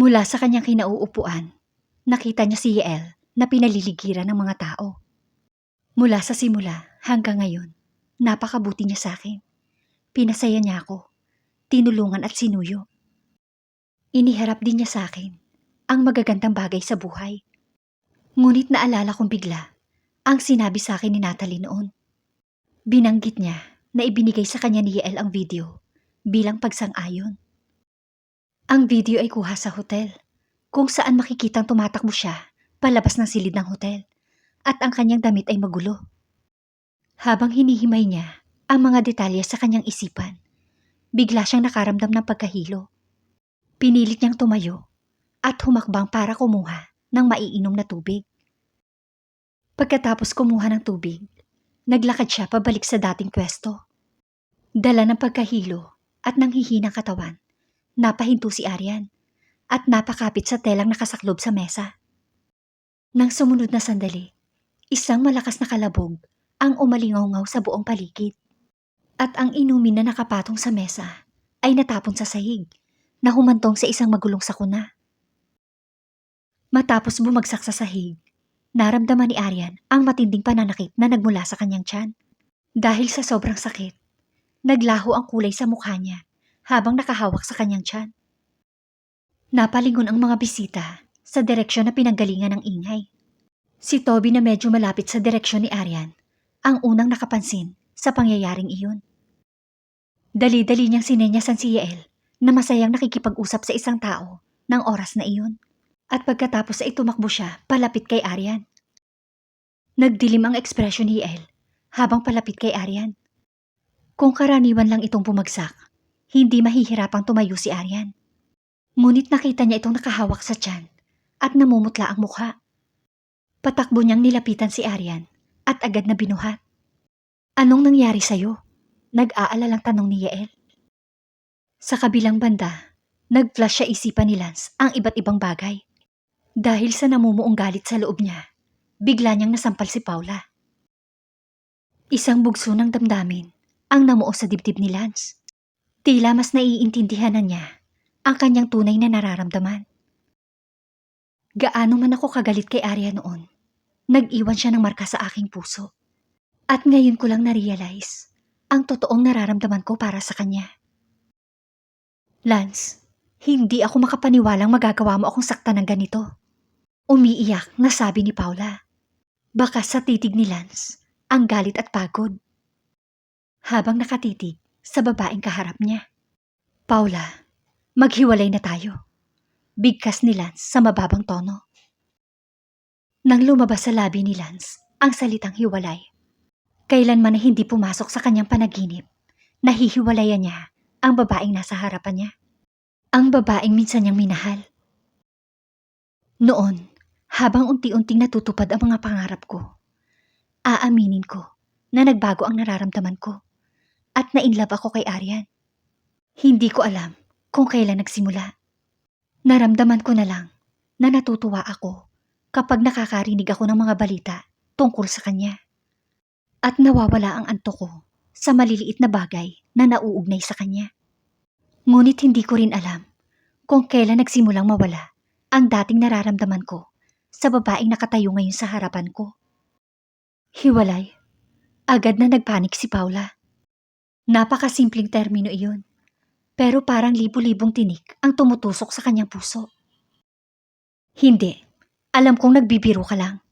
Mula sa kanyang kinauupuan, nakita niya si Yael na pinaliligiran ng mga tao. Mula sa simula hanggang ngayon, napakabuti niya sa akin. Pinasaya niya ako, tinulungan at sinuyo. Iniharap din niya sa akin ang magagandang bagay sa buhay. Ngunit naalala kong bigla ang sinabi sa akin ni Natalie noon. Binanggit niya na ibinigay sa kanya ni Yael ang video bilang pagsang-ayon. Ang video ay kuha sa hotel, kung saan makikitang tumatakbo siya palabas ng silid ng hotel at ang kanyang damit ay magulo. Habang hinihimay niya ang mga detalye sa kanyang isipan, bigla siyang nakaramdam ng pagkahilo. Pinilit niyang tumayo at humakbang para kumuha ng maiinom na tubig. Pagkatapos kumuha ng tubig, naglakad siya pabalik sa dating pwesto. Dala ng pagkahilo at nanghihinang katawan, napahinto si Arian at napakapit sa telang nakasaklob sa mesa. Nang sumunod na sandali, isang malakas na kalabog ang umalingaw sa buong paligid. At ang inumin na nakapatong sa mesa ay natapon sa sahig na humantong sa isang magulong sakuna. Matapos bumagsak sa sahig, naramdaman ni Arian ang matinding pananakit na nagmula sa kanyang tiyan. Dahil sa sobrang sakit, naglaho ang kulay sa mukha niya habang nakahawak sa kanyang tiyan. Napalingon ang mga bisita sa direksyon na pinanggalingan ng ingay. Si Toby na medyo malapit sa direksyon ni Arian ang unang nakapansin sa pangyayaring iyon. Dali-dali niyang sinenyasan si Yael na masayang nakikipag-usap sa isang tao ng oras na iyon. At pagkatapos ay tumakbo siya palapit kay Arian. Nagdilim ang ekspresyon ni Yael habang palapit kay Arian. Kung karaniwan lang itong bumagsak, hindi mahihirapang tumayo si Arian. Ngunit nakita niya itong nakahawak sa tiyan at namumutla ang mukha. Patakbo niyang nilapitan si Arian at agad na binuhat. Anong nangyari sa'yo? Nag-aalalang tanong ni Yael. Sa kabilang banda, nag-flash siya isipan ni Lance ang iba't ibang bagay. Dahil sa namumuong galit sa loob niya, bigla niyang nasampal si Paula. Isang bugso ng damdamin ang namuo sa dibdib ni Lance. Tila mas naiintindihan na niya ang kanyang tunay na nararamdaman. Gaano man ako kagalit kay Arya noon, nag-iwan siya ng marka sa aking puso. At ngayon ko lang na-realize ang totoong nararamdaman ko para sa kanya. Lance, hindi ako makapaniwalang magagawa mo akong saktan ng ganito. Umiiyak na sabi ni Paula. Baka sa titig ni Lance, ang galit at pagod. Habang nakatitig sa babaeng kaharap niya. Paula, maghiwalay na tayo. Bigkas ni Lance sa mababang tono. Nang lumabas sa labi ni Lance ang salitang hiwalay, kailanman na hindi pumasok sa kanyang panaginip, nahihiwalayan niya ang babaeng nasa harapan niya. Ang babaeng minsan niyang minahal. Noon, habang unti-unting natutupad ang mga pangarap ko, aaminin ko na nagbago ang nararamdaman ko at nainlove ako kay Arian. Hindi ko alam kung kailan nagsimula. Naramdaman ko na lang na natutuwa ako kapag nakakarinig ako ng mga balita tungkol sa kanya. At nawawala ang anto ko sa maliliit na bagay na nauugnay sa kanya. Ngunit hindi ko rin alam kung kailan nagsimulang mawala ang dating nararamdaman ko sa babaeng nakatayo ngayon sa harapan ko. Hiwalay. Agad na nagpanik si Paula. Napakasimpleng termino iyon. Pero parang libu-libong tinik ang tumutusok sa kanyang puso. Hindi. Alam kong nagbibiro ka lang.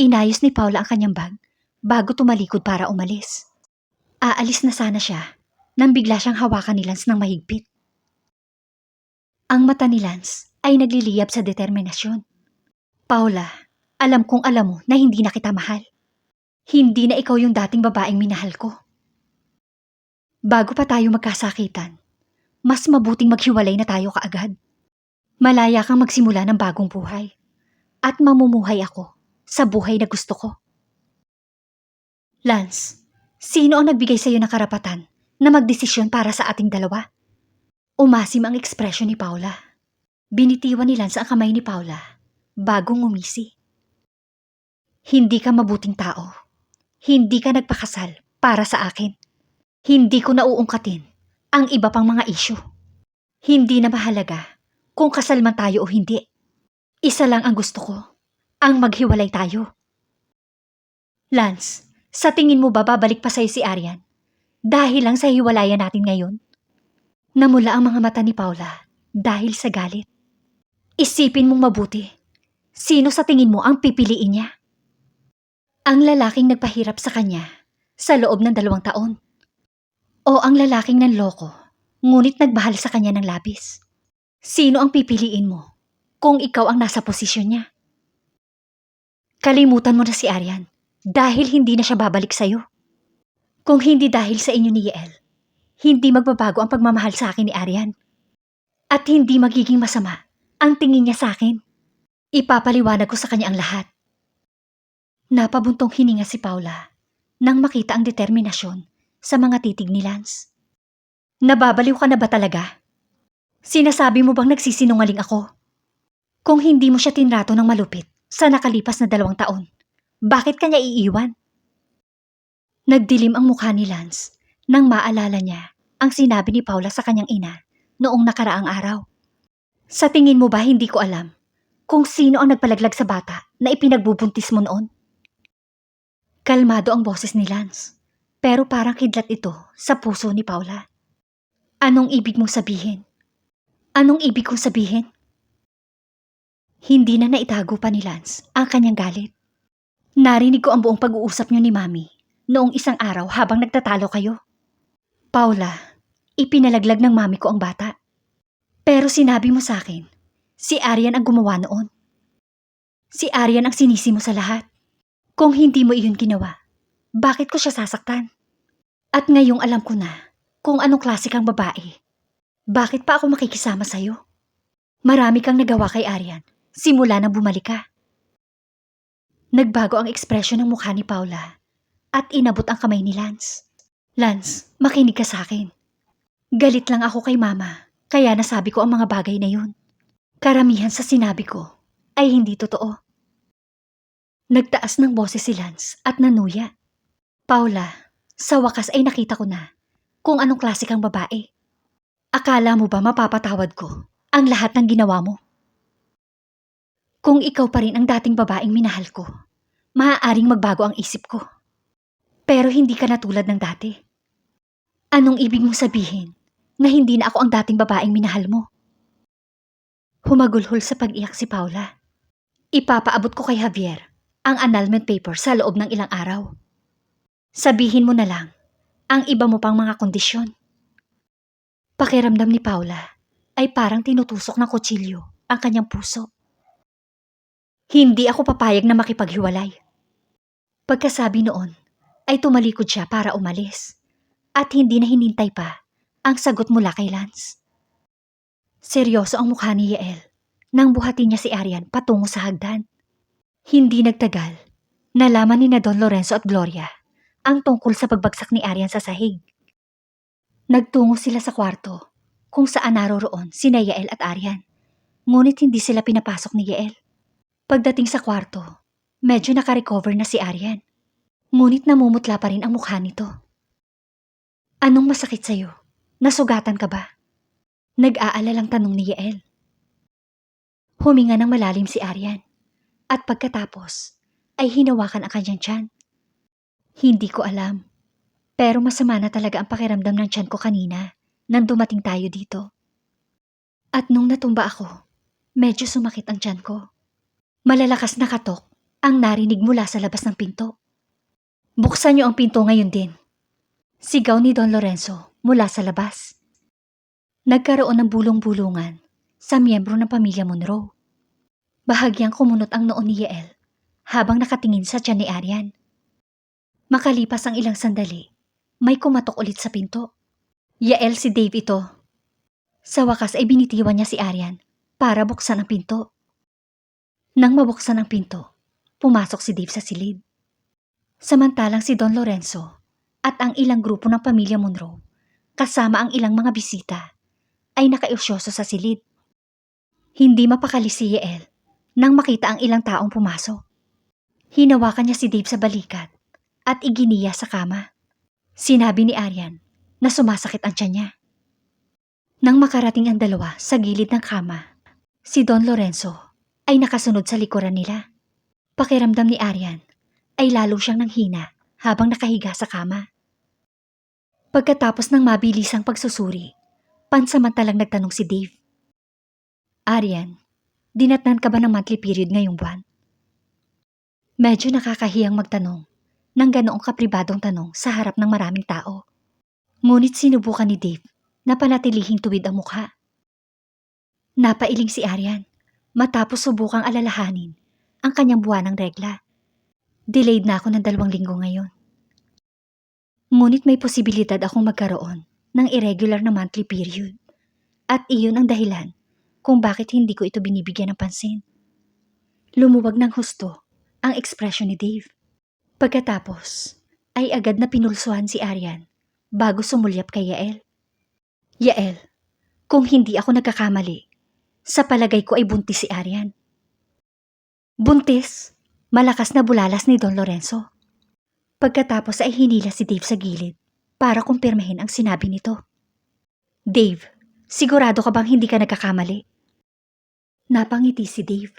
Inayos ni Paula ang kanyang bag bago tumalikod para umalis. Aalis na sana siya nang bigla siyang hawakan ni Lance ng mahigpit. Ang mata ni Lance ay nagliliyab sa determinasyon. Paula, alam kong alam mo na hindi na kita mahal. Hindi na ikaw yung dating babaeng minahal ko. Bago pa tayo magkasakitan, mas mabuting maghiwalay na tayo kaagad. Malaya kang magsimula ng bagong buhay. At mamumuhay ako sa buhay na gusto ko. Lance, sino ang nagbigay sa iyo ng karapatan na magdesisyon para sa ating dalawa? Umasim ang ekspresyon ni Paula. Binitiwan ni Lance ang kamay ni Paula bago ngumisi. Hindi ka mabuting tao. Hindi ka nagpakasal para sa akin. Hindi ko nauungkatin ang iba pang mga isyu. Hindi na mahalaga kung kasal man tayo o hindi. Isa lang ang gusto ko, ang maghiwalay tayo. Lance, sa tingin mo ba babalik pa sa'yo si Arian? Dahil lang sa hiwalayan natin ngayon? Namula ang mga mata ni Paula dahil sa galit. Isipin mong mabuti. Sino sa tingin mo ang pipiliin niya? Ang lalaking nagpahirap sa kanya sa loob ng dalawang taon. O ang lalaking nanloko, ngunit nagbahal sa kanya ng labis. Sino ang pipiliin mo kung ikaw ang nasa posisyon niya? Kalimutan mo na si Arian dahil hindi na siya babalik sa'yo. Kung hindi dahil sa inyo ni Yael, hindi magbabago ang pagmamahal sa akin ni Arian. At hindi magiging masama ang tingin niya sa akin. Ipapaliwanag ko sa kanya ang lahat. Napabuntong hininga si Paula nang makita ang determinasyon sa mga titig ni Lance. Nababaliw ka na ba talaga? Sinasabi mo bang nagsisinungaling ako? Kung hindi mo siya tinrato ng malupit sa nakalipas na dalawang taon, bakit kanya iiwan? Nagdilim ang mukha ni Lance nang maalala niya ang sinabi ni Paula sa kanyang ina noong nakaraang araw. Sa tingin mo ba hindi ko alam kung sino ang nagpalaglag sa bata na ipinagbubuntis mo noon? Kalmado ang boses ni Lance, pero parang kidlat ito sa puso ni Paula. Anong ibig mong sabihin? Anong ibig kong sabihin? Hindi na naitago pa ni Lance ang kanyang galit. Narinig ko ang buong pag-uusap niyo ni Mami noong isang araw habang nagtatalo kayo. Paula, ipinalaglag ng mami ko ang bata. Pero sinabi mo sa akin, si Arian ang gumawa noon. Si Arian ang sinisi mo sa lahat. Kung hindi mo iyon ginawa, bakit ko siya sasaktan? At ngayong alam ko na kung anong klase kang babae. Bakit pa ako makikisama sa'yo? Marami kang nagawa kay Arian simula na bumalik ka. Nagbago ang ekspresyon ng mukha ni Paula at inabot ang kamay ni Lance. Lance, makinig ka sa akin. Galit lang ako kay mama, kaya nasabi ko ang mga bagay na yun. Karamihan sa sinabi ko ay hindi totoo. Nagtaas ng boses si Lance at nanuya. Paula, sa wakas ay nakita ko na kung anong klase kang babae. Akala mo ba mapapatawad ko ang lahat ng ginawa mo? Kung ikaw pa rin ang dating babaeng minahal ko, maaaring magbago ang isip ko. Pero hindi ka na tulad ng dati. Anong ibig mong sabihin na hindi na ako ang dating babaeng minahal mo? Humagulhol sa pag-iyak si Paula. Ipapaabot ko kay Javier ang annulment paper sa loob ng ilang araw. Sabihin mo na lang ang iba mo pang mga kondisyon. Pakiramdam ni Paula ay parang tinutusok ng kutsilyo ang kanyang puso. Hindi ako papayag na makipaghiwalay. Pagkasabi noon, ay tumalikod siya para umalis at hindi na hinintay pa ang sagot mula kay Lance. Seryoso ang mukha ni Yael nang buhatin niya si Arian patungo sa hagdan. Hindi nagtagal, nalaman ni na Don Lorenzo at Gloria ang tungkol sa pagbagsak ni Arian sa sahig. Nagtungo sila sa kwarto kung saan naroroon sina Yael at Arian, ngunit hindi sila pinapasok ni Yael. Pagdating sa kwarto, medyo nakarecover na si Arian. Ngunit namumutla pa rin ang mukha nito. Anong masakit sa'yo? Nasugatan ka ba? Nag-aalalang tanong ni Yael. Huminga ng malalim si Arian at pagkatapos ay hinawakan ang kanyang tiyan. Hindi ko alam, pero masama na talaga ang pakiramdam ng tiyan ko kanina nang dumating tayo dito. At nung natumba ako, medyo sumakit ang tiyan ko. Malalakas na katok ang narinig mula sa labas ng pinto. Buksan niyo ang pinto ngayon din. Sigaw ni Don Lorenzo mula sa labas. Nagkaroon ng bulong-bulungan sa miyembro ng pamilya Monroe. Bahagyang kumunot ang noon ni Yael habang nakatingin sa tiyan ni Arian. Makalipas ang ilang sandali, may kumatok ulit sa pinto. Yael si Dave ito. Sa wakas ay binitiwan niya si Arian para buksan ang pinto. Nang mabuksan ang pinto, pumasok si Dave sa silid. Samantalang si Don Lorenzo at ang ilang grupo ng pamilya Monroe, kasama ang ilang mga bisita, ay nakaiusyoso sa silid. Hindi mapakali si Yael nang makita ang ilang taong pumasok. Hinawakan niya si Dave sa balikat at iginiya sa kama. Sinabi ni Arian na sumasakit ang tiyan niya. Nang makarating ang dalawa sa gilid ng kama, Si Don Lorenzo ay nakasunod sa likuran nila. Pakiramdam ni Arian ay lalo siyang nanghina habang nakahiga sa kama. Pagkatapos ng mabilisang pagsusuri, pansamantalang nagtanong si Dave. Arian, dinatnan ka ba ng monthly period ngayong buwan? Medyo nakakahiyang magtanong ng ganoong kapribadong tanong sa harap ng maraming tao. Ngunit sinubukan ni Dave na panatilihing tuwid ang mukha. Napailing si Arian matapos subukang alalahanin ang kanyang buwanang regla. Delayed na ako ng dalawang linggo ngayon. Ngunit may posibilidad akong magkaroon ng irregular na monthly period. At iyon ang dahilan kung bakit hindi ko ito binibigyan ng pansin. Lumuwag ng husto ang ekspresyon ni Dave. Pagkatapos, ay agad na pinulsuhan si Arian bago sumulyap kay Yael. Yael, kung hindi ako nagkakamali, sa palagay ko ay buntis si Arian. Buntis? Malakas na bulalas ni Don Lorenzo. Pagkatapos ay hinila si Dave sa gilid para kumpirmahin ang sinabi nito. Dave, sigurado ka bang hindi ka nagkakamali? Napangiti si Dave.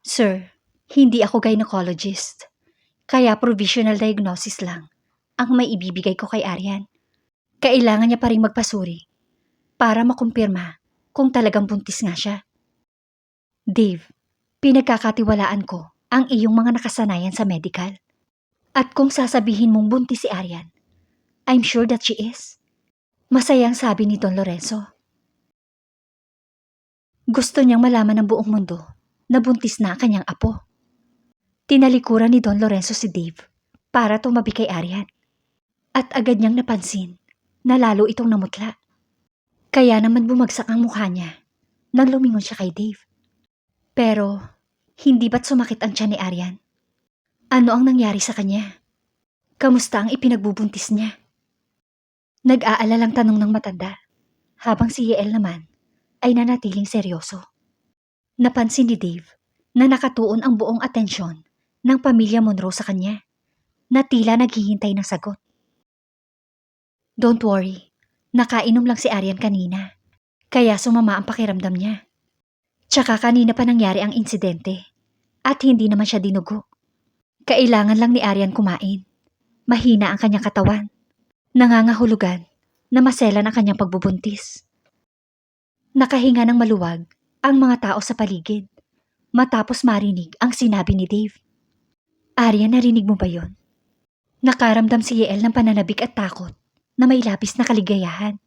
Sir, hindi ako gynecologist. Kaya provisional diagnosis lang ang may ibibigay ko kay Arian. Kailangan niya pa rin magpasuri para makumpirma kung talagang buntis nga siya. Dave, pinagkakatiwalaan ko ang iyong mga nakasanayan sa medical. At kung sasabihin mong buntis si Arian, I'm sure that she is. Masayang sabi ni Don Lorenzo. Gusto niyang malaman ng buong mundo na buntis na ang kanyang apo. Tinalikuran ni Don Lorenzo si Dave para tumabi kay Arian. At agad niyang napansin na lalo itong namutla. Kaya naman bumagsak ang mukha niya nang lumingon siya kay Dave. Pero, hindi ba't sumakit ang tiyan ni Arian? Ano ang nangyari sa kanya? Kamusta ang ipinagbubuntis niya? Nag-aalalang tanong ng matanda, habang si Yael naman ay nanatiling seryoso. Napansin ni Dave na nakatuon ang buong atensyon ng pamilya Monroe sa kanya, na tila naghihintay ng sagot. Don't worry, nakainom lang si Arian kanina, kaya sumama ang pakiramdam niya. Tsaka kanina pa nangyari ang insidente, at hindi naman siya dinugo. Kailangan lang ni Arian kumain. Mahina ang kanyang katawan. Nangangahulugan na maselan ang kanyang pagbubuntis. Nakahinga ng maluwag ang mga tao sa paligid matapos marinig ang sinabi ni Dave. Arian, narinig mo ba yon? Nakaramdam si Yael ng pananabik at takot na may labis na kaligayahan.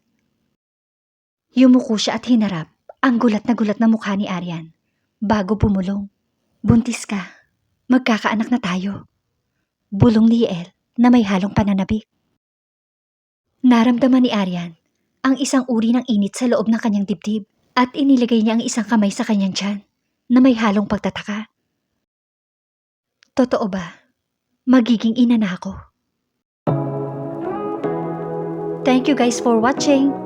Yumuko siya at hinarap ang gulat na gulat na mukha ni Arian bago pumulong. Buntis ka. Magkakaanak na tayo. Bulong ni Yael na may halong pananabik. Naramdaman ni Arian ang isang uri ng init sa loob ng kanyang dibdib at inilagay niya ang isang kamay sa kanyang tiyan na may halong pagtataka. Totoo ba? Magiging ina na ako. Thank you guys for watching.